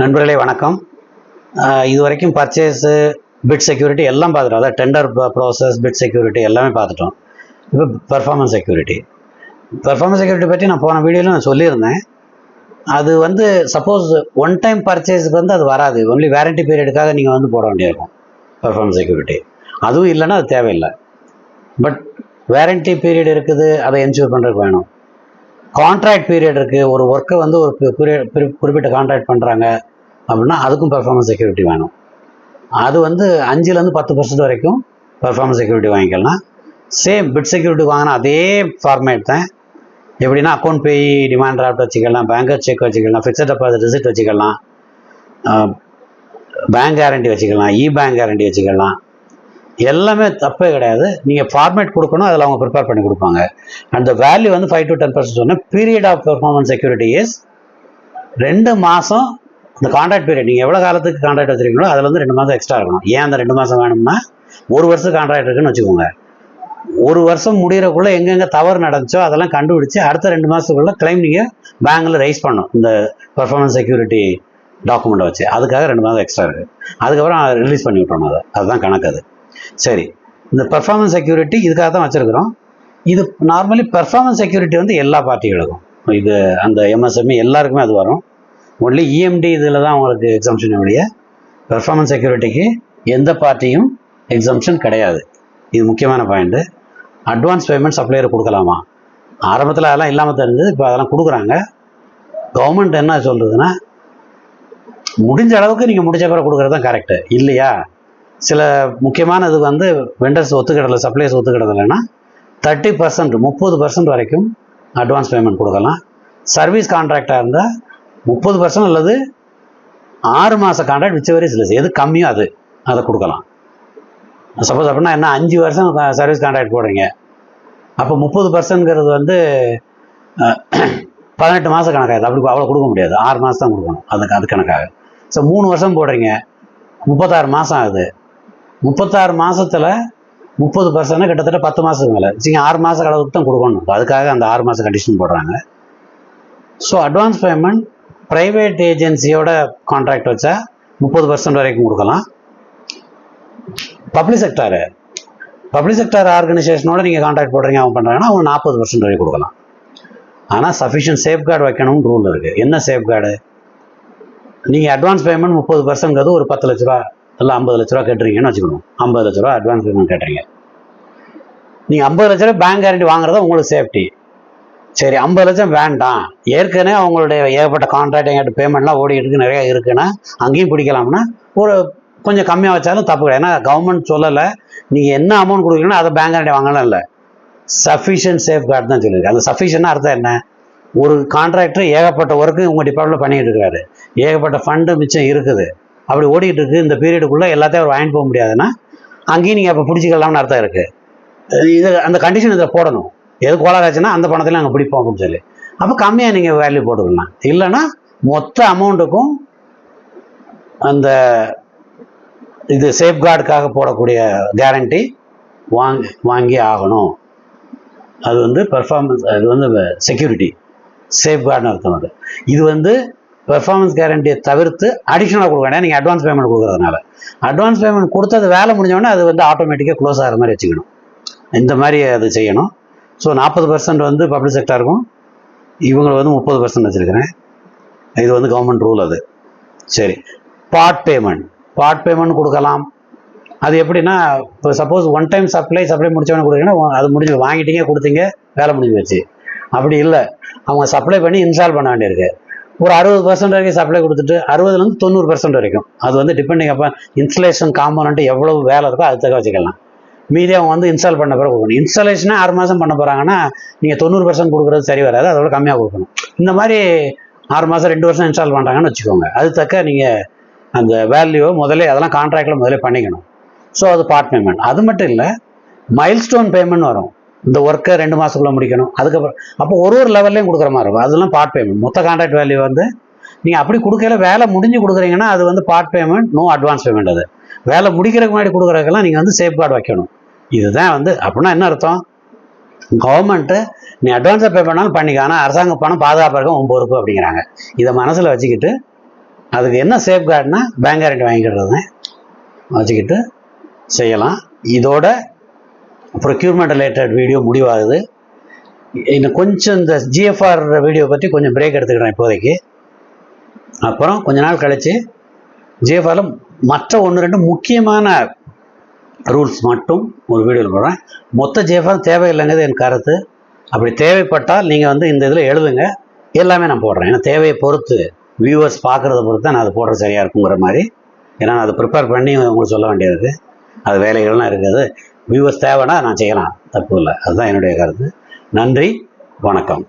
நண்பர்களே வணக்கம். இது வரைக்கும் பர்ச்சேஸு பிட் செக்யூரிட்டி எல்லாம் பார்த்துட்டோம். அதாவது டெண்டர் ப்ராசஸ் பிட் செக்யூரிட்டி எல்லாமே பார்த்துட்டோம். இப்போ பெர்ஃபார்மன்ஸ் செக்யூரிட்டி பெர்ஃபார்மன்ஸ் செக்யூரிட்டி பற்றி நான் போன வீடியோவில் நான் சொல்லியிருந்தேன். அது வந்து சப்போஸ் ஒன் டைம் பர்ச்சேஸுக்கு வந்து அது வராது. ஒன்லி வேரண்டி பீரியடுக்காக நீங்கள் வந்து போட வேண்டியிருக்கும். பெர்ஃபார்மன்ஸ் செக்யூரிட்டி அதுவும் இல்லைன்னா அது தேவையில்லை. பட் வேரண்டி பீரியட் இருக்குது அதை என்ஷூர் பண்ணுறதுக்கு வேணும். கான்ட்ராக்ட் பீரியட் இருக்குது ஒரு ஒர்க்கை வந்து ஒரு குறிப்பிட்ட கான்ட்ராக்ட் பண்ணுறாங்க அப்படின்னா அதுக்கும் பெர்ஃபார்மன்ஸ் செக்யூரிட்டி வேணும். அது வந்து அஞ்சுலேருந்து பத்து பர்சன்ட் வரைக்கும் பெர்ஃபார்மன்ஸ் செக்யூரிட்டி வாங்கிக்கலாம் சேம் பிட் செக்யூரிட்டி வாங்கினா அதே ஃபார்மேட் தான். எப்படின்னா அக்கௌண்ட் பே டிமாண்ட் டிராஃப்ட் வச்சுக்கலாம் பேங்கர் செக் வச்சுக்கலாம் ஃபிக்ஸட் டெபாசிட் ரிசிட் வச்சுக்கலாம் பேங்க் கேரண்டி வச்சுக்கலாம் இ பேங்க் கேரண்டி வச்சுக்கலாம். எல்லாமே தப்பே கிடையாது. நீங்கள் ஃபார்மேட் கொடுக்கணும் அதில் அவங்க ப்ரிப்பேர் பண்ணி கொடுப்பாங்க. அந்த வேல்யூ வந்து ஃபைவ் டு டென் பர்சன்ட் சொன்னால் period of performance security is ரெண்டு மாதம் இந்த கான்ட்ராக்ட் பீரியட் நீங்கள் எவ்வளோ காலத்துக்கு கான்ட்ராக்ட் வச்சுருக்கீங்களோ அதில் வந்து ரெண்டு மாதம் எக்ஸ்ட்ரா இருக்கணும். ஏன் அந்த ரெண்டு மாதம் வேணும்னா ஒரு வருஷம் கான்ட்ராக்ட் இருக்குன்னு வச்சுக்கோங்க. ஒரு வருஷம் முடிகிறக்குள்ளே எங்கெங்கே தவறு நடந்துச்சோ அதெல்லாம் கண்டுபிடிச்சி அடுத்த ரெண்டு மாதத்துக்குள்ளே கிளைம் நீங்கள் பேங்கில் ரைஸ் பண்ணும் இந்த பர்ஃபார்மன்ஸ் செக்யூரிட்டி டாக்குமெண்ட்டை வச்சு. அதுக்காக ரெண்டு மாதம் எக்ஸ்ட்ரா இருக்குது அதுக்கப்புறம் ரிலீஸ் பண்ணி விட்டோம் அதை. அதுதான் கணக்கு அது. சரி. இந்த பெர்ஃபார்மன்ஸ் செக்யூரிட்டி இதுக்காக தான் வச்சுருக்குறோம். இது நார்மலி பெர்ஃபார்மன்ஸ் செக்யூரிட்டி வந்து எல்லா பார்ட்டிகளுக்கும் இது அந்த எம்எஸ்எம்இ எல்லாருக்குமே அது வரும். ஒன்லி இஎம்டி இதில் தான் உங்களுக்கு எக்ஸம்ஷன் ஒழிய பெர்ஃபார்மன்ஸ் செக்யூரிட்டிக்கு எந்த பார்ட்டியும் எக்ஸம்ஷன் கிடையாது. இது முக்கியமான பாயிண்ட்டு அட்வான்ஸ் பேமெண்ட் சப்ளையர் கொடுக்கலாமா? ஆரம்பத்தில் அதெல்லாம் இல்லாமல் தெரிஞ்சது இப்போ அதெல்லாம் கொடுக்குறாங்க. கவர்மெண்ட் என்ன சொல்கிறதுன்னா முடிஞ்ச அளவுக்கு நீங்கள் முடிச்ச பிறகு கொடுக்குறது தான் கரெக்டு இல்லையா? சில முக்கியமானது வந்து வெண்டர்ஸ் ஒத்துக்கிடலை சப்ளைஸ் ஒத்துக்கிடலைன்னா தேர்ட்டி பர்சன்ட் முப்பது பர்சன்ட் வரைக்கும் அட்வான்ஸ் பேமெண்ட் கொடுக்கலாம். சர்வீஸ் கான்ட்ராக்டாக இருந்தால் முப்பது பர்சன்ட் அல்லது ஆறு மாத கான்ட்ராக்ட் மிச்ச வரையும் சிலஸ் எது கம்மியோ அது அதை கொடுக்கலாம். சப்போஸ் அப்படின்னா என்ன அஞ்சு வருஷம் சர்வீஸ் கான்ட்ராக்ட் போடுறீங்க. அப்போ முப்பது பர்சன்ட்ங்கிறது வந்து பதினெட்டு மாத கணக்காகுது அப்படி அவ்வளோ கொடுக்க முடியாது. ஆறு மாதம் தான் கொடுக்கணும். அதுக்கு அது கணக்காக. ஸோ மூணு வருஷம் போடுறீங்க. முப்பத்தாறு மாதம் ஆகுது. முப்பத்தாறு மாதத்தில் முப்பது பர்சன்ட் கிட்டத்தட்ட பத்து மாதத்துக்கு மேலே. சரிங்க ஆறு மாத அளவுக்கு தான் கொடுக்கணும். அதுக்காக அந்த ஆறு மாத கண்டிஷன் போடுறாங்க. ஸோ அட்வான்ஸ் பேமெண்ட் ப்ரைவேட் ஏஜென்சியோட கான்ட்ராக்ட் வச்சா முப்பது பர்சன்ட் வரைக்கும் கொடுக்கலாம். பப்ளிக் செக்டாரு பப்ளிக் செக்டார் ஆர்கனைசேஷனோட நீங்கள் கான்ட்ராக்ட் போடுறீங்க அவங்க பண்ணுறாங்கன்னா அவங்க நாற்பது பர்சன்ட் வரைக்கும் கொடுக்கலாம். ஆனால் சஃபிஷியன்ட் சேஃப்கார்டு வைக்கணும்னு ரூல் இருக்குது என்ன சேஃப்கார்டு நீங்கள் அட்வான்ஸ் பேமெண்ட் முப்பது பர்சன்ட்ங்கிறது ஒரு பத்து லட்ச ரூபா இல்லை ஐம்பது லட்ச ரூபா கட்டுறீங்கன்னு வச்சுக்கணும். ஐம்பது லட்ச ரூபா அட்வான்ஸ் பேமெண்ட் கட்டுறீங்க நீங்கள் ஐம்பது லட்ச ரூபா பேங்க் கேரண்டி வாங்குறது உங்களுக்கு சேஃப்டி சரி ஐம்பது லட்சம் வேண்டாம். ஏற்கனவே அவங்களுடைய ஏகப்பட்ட கான்ட்ராக்ட் எங்கிட்ட பேமெண்ட்லாம் ஓடிட்டு இருக்கு நிறையா இருக்குன்னா அங்கேயும் பிடிக்கலாம்னா ஒரு கொஞ்சம் கம்மியாக வச்சாலும் தப்பு கிடையாது. ஏன்னா கவர்மெண்ட் சொல்லலை நீங்கள் என்ன அமௌண்ட் கொடுக்குறீங்கன்னா அதை பேங்க் வாங்கலாம் இல்லை. சஃபிஷியன்ட் சேஃப் கார்டு தான் சொல்லியிருக்கு அந்த சஃபிஷியன்ட்னா அர்த்தம் என்ன? ஒரு கான்ட்ராக்டர் ஏகப்பட்ட ஒர்க்கு உங்கள் டிபார்ட்மெண்ட் பண்ணிகிட்டு இருக்காரு. ஏகப்பட்ட ஃபண்டு மிச்சம் இருக்குது. அப்படி ஓடிட்டு இருக்கு இந்த பீரியடுக்குள்ளே எல்லாத்தையும் அவர் வாங்கிட்டு போக முடியாதுன்னா அங்கேயும் நீங்கள் அப்போ பிடிச்சிக்கலாம்னு அர்த்தம் இருக்குது இது அந்த கண்டிஷன் இதில் போடணும். எது கோளாராச்சுன்னா அந்த பணத்தில் நாங்கள் பிடிப்போம் அப்படின்னு சொல்லி. அப்போ கம்மியாக நீங்கள் வேல்யூ போட்டுக்கலாம். இல்லைன்னா மொத்த அமௌண்ட்டுக்கும் அந்த இது சேஃப்கார்டுக்காக போடக்கூடிய கேரண்டி வாங்கி வாங்கி ஆகணும். அது வந்து பெர்ஃபார்மன்ஸ் அது வந்து செக்யூரிட்டி சேஃப்கார்டுன்னு அர்த்தம் அது. இது வந்து பெர்ஃபார்மன்ஸ் கேரண்டியை தவிர்த்து அடிஷ்னலாக கொடுக்க வேண்டாம். நீங்கள் அட்வான்ஸ் பேமெண்ட் கொடுக்குறதுனால. அட்வான்ஸ் பேமெண்ட் கொடுத்து அது வேலை முடிஞ்சோடனே அது வந்து ஆட்டோமேட்டிக்காக க்ளோஸ் ஆகிற மாதிரி வச்சுக்கணும். இந்த மாதிரி அது செய்யணும். ஸோ நாற்பது பர்சன்ட் வந்து பப்ளிக் செக்டாருக்கும் இவங்களை வந்து முப்பது பர்சன்ட் வச்சுருக்கிறேன். இது வந்து கவர்மெண்ட் ரூல் அது. சரி. பார்ட் பேமெண்ட் பார்ட் பேமெண்ட் கொடுக்கலாம். அது எப்படின்னா இப்போ suppose one time supply supply முடிச்சவன கொடுக்குறீங்க அது முடிஞ்சு வாங்கிட்டீங்க கொடுத்தீங்க வேலை முடிஞ்சு வச்சு அப்படி இல்லை. அவங்க சப்ளை பண்ணி இன்ஸ்டால் பண்ண வேண்டியிருக்கு. ஒரு அறுபது பர்சன்ட் வரைக்கும் சப்ளை கொடுத்துட்டு அறுபதுலேருந்து தொண்ணூறு பர்சன்ட் வரைக்கும். அது வந்து டிபெண்டிங் அப்போ இன்ஸ்டலேஷன் காம்போனண்ட் எவ்வளவு வேலை இருக்கோ அது தக்க வச்சுக்கலாம். மீதி அவங்க வந்து இன்ஸ்டால் பண்ண பிறகு கொடுக்கணும். இன்ஸ்டாலேஷனே ஆறு மாதம் பண்ண போகிறாங்கன்னா நீங்கள் தொண்ணூறு பர்சன்ட் கொடுக்குறது சரி வராது அதோட கம்மியாக கொடுக்கணும். இந்த மாதிரி ஆறு மாதம் ரெண்டு வருஷம் இன்ஸ்டால் பண்ணுறாங்கன்னு வச்சுக்கோங்க. அது தக்க நீங்கள் அந்த வேல்யூ முதல்ல அதெல்லாம் கான்ட்ராக்டில் முதல்ல பண்ணிக்கணும். ஸோ அது பார்ட் பேமெண்ட் அது மட்டும் இல்லை மைல்ஸ்டோன் பேமெண்ட் வரும். இந்த ஒர்க்கை ரெண்டு மாதத்துக்குள்ளே முடிக்கணும். அதுக்கப்புறம் அப்போ ஒரு ஒரு லெவல்லையும் கொடுக்குற மாதிரி இருக்கும். அதெல்லாம் பார்ட் பேமெண்ட் மொத்த கான்ட்ராக்ட் வேல்யூ வந்து நீங்கள் அப்படி கொடுக்கல வேலை முடிஞ்சு கொடுக்குறீங்கன்னா அது வந்து part payment no advance payment அது. வேலை முடிக்கிறதுக்கு முன்னாடி கொடுக்குறதுக்கெல்லாம் நீங்கள் வந்து சேஃப் கார்டு வைக்கணும். இதுதான் வந்து அப்படின்னா என்ன அர்த்தம்? கவர்மெண்ட்டு நீ அட்வான்ஸாக பே பண்ணாலும் பண்ணிக்க. ஆனால் அரசாங்க பணம் பாதுகாப்பாக இருக்கும் உன் பொறுப்பு அப்படிங்கிறாங்க. இதை மனசில் வச்சுக்கிட்டு அதுக்கு என்ன சேஃப் கார்டுனா பேங்க் கேரண்டி வாங்கிக்கிறது வச்சுக்கிட்டு செய்யலாம். இதோட ப்ரொக்யூர்மெண்ட் ரிலேட்டட் வீடியோ முடிவாகுது. இன்னும் கொஞ்சம் இந்த ஜிஎஃப்ஆர் வீடியோ பற்றி கொஞ்சம் பிரேக் எடுத்துக்கிறேன் இப்போதைக்கு. அப்புறம் கொஞ்ச நாள் கழித்து ஜிஎஃப்ஆரில் மற்ற ஒன்று ரெண்டு முக்கியமான ரூல்ஸ் மட்டும் ஒரு வீடியோவில் போடுறேன். மொத்த ஜிஎஃப்ஆர் தேவையில்லைங்கிறது என் கருத்து. அப்படி தேவைப்பட்டால் நீங்கள் வந்து இந்த இதில் எழுதுங்க. எல்லாமே நான் போடுறேன். ஏன்னா தேவையை பொறுத்து வியூவர்ஸ் பார்க்குறத பொறுத்து தான் நான் அது போடுறது சரியாக இருக்குங்கிற மாதிரி. ஏன்னா நான் அதை ப்ரிப்பேர் பண்ணி உங்களுக்கு சொல்ல வேண்டியது. அது வேலைகள்லாம் இருக்குது. வியூவர்ஸ் தேவைன்னா நான் செய்யலாம். தப்பு இல்லை. அதுதான் என்னுடைய கருத்து. நன்றி. வணக்கம்.